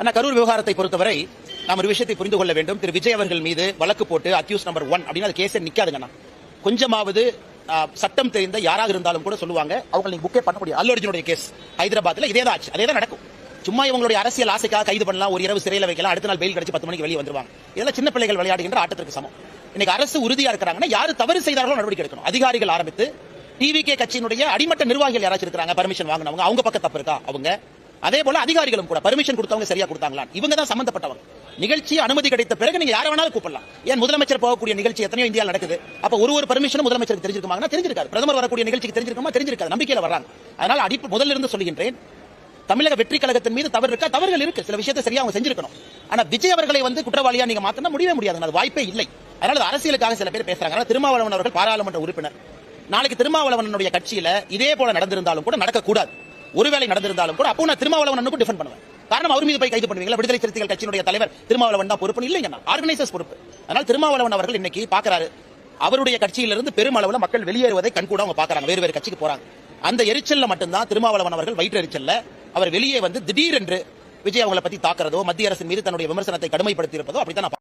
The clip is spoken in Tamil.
ஆனா கரூர் விவகாரத்தை பொறுத்தவரை நாம் ஒரு விஷயத்தை புரிந்து கொள்ள வேண்டும். திரு. விஜய் அவர்கள் மீது வழக்கு போட்டு அக்யூஸ் நம்பர் ஒன் அப்படின்னு அது கேஸே நிக்காதுங்கண்ணா கொஞ்சமாவது சட்டம் தெரிந்த யாராக இருந்தாலும் கூட சொல்லுவாங்க அவங்க நீங்க புக்கே பண்ண முடியும் அல்லு அர்ஜுனுடைய கேஸ் ஹைதராபாத்ல இதே தான் ஆச்சு. அதே தான் நடக்கும். சும்மா இவங்களுடைய அரசியல் ஆசைக்காக கைது பண்ணலாம் ஒரு இரவு சிறையில் வைக்கலாம் அடுத்த நாள் பெயில் கிடைச்சி பத்து மணிக்கு வெளியே வந்துருவாங்க. இதெல்லாம் சின்ன பிள்ளைகள் விளையாடுகின்ற ஆட்டத்திற்கு சமம். இன்னைக்கு அரசு உறுதியா இருக்கிறாங்கன்னா யாரு தவறு செய்தார்களோ நடவடிக்கை எடுக்கணும். அதிகாரிகள் ஆரம்பித்து டிவி கே கட்சியினுடைய அடிமட்ட நிர்வாகிகள் யாராச்சும் இருக்கிறாங்க பர்மிஷன் வாங்கினவங்க அவங்க பக்கம் தப்பு இருக்கா? அவங்க. அதே போல அதிகாரிகளும் கூட பர்மிஷன் கொடுத்தவங்க சரியா கொடுத்தாங்களா? இவங்க தான் சம்பந்தப்பட்டவங்க நிகழ்ச்சி அனுமதி கிடைத்த பிறகு நீங்க யார வேணாலும் கூப்பிடலாம். ஏன் முதலமைச்சர் போகக்கூடிய நிகழ்ச்சி எத்தனையோ இந்தியா நடக்குது. அப்ப ஒரு ஒரு பர்மிஷனும் முதலமைச்சருக்கு தெரிஞ்சிருக்குமாங்கன்னா தெரிஞ்சிருக்காரு பிரதமர் வரக்கூடிய நிகழ்ச்சிக்கு தெரிஞ்சிருக்குமா? தெரிஞ்சிருக்காது. நம்பிக்கையில வர்றாங்க. அதனால அடிப்பு முதல்ல இருந்து சொல்கின்றேன். தமிழக வெற்றி கழகத்தின் மீது தவறு இருக்கா? தவறுகள் இருக்கு. சில விஷயத்தை சரியா அவங்க செஞ்சிருக்கணும். ஆனா விஜய் அவர்களை வந்து குற்றவாளியா நீங்க மாத்தினா முடியவே முடியாது. அது வாய்ப்பே இல்லை. அதனால அரசியலுக்காக சில பேர் பேசுறாங்க. அதனால திருமாவளவன் அவர்கள் பாராளுமன்ற உறுப்பினர். நாளைக்கு திருமாவளவனுடைய கட்சியில இதே போல நடந்திருந்தாலும் கூட நடக்கக்கூடாது. ஒருவேளை நடந்திருந்தாலும் கூட அப்போ நான் திருமாவளவனுக்கு டிஃபெண்ட் பண்ணுவேன். காரணம் அவர் மீது போய் கைது பண்ணுவீங்களா? விடுதலை சிறுத்தைகள் கட்சியினுடைய தலைவர் திருமாவளவன் தான் பொறுப்பு இல்லைங்க ஆர்கனைசர்ஸ் பொறுப்பு. அதனால் திருமாவளவன் அவர்கள் இன்னைக்கு பாக்குறாரு அவருடைய கட்சியிலிருந்து பெருமளவுல மக்கள் வெளியேறுவதை கண்கூட அவங்க பாக்குறாங்க வேறு வேறு கட்சிக்கு போறாங்க. அந்த எரிச்சல்ல மட்டும்தான் திருமாவளவன் அவர்கள் வயிற்று எரிச்சல்ல அவர் வெளியே வந்து திடீரென்று விஜய் அவங்களை பத்தி தாக்குறதோ மத்திய அரசின் மீது தன்னுடைய விமர்சனத்தை கடுமைப்படுத்தி இருப்பதோ அப்படித்தான்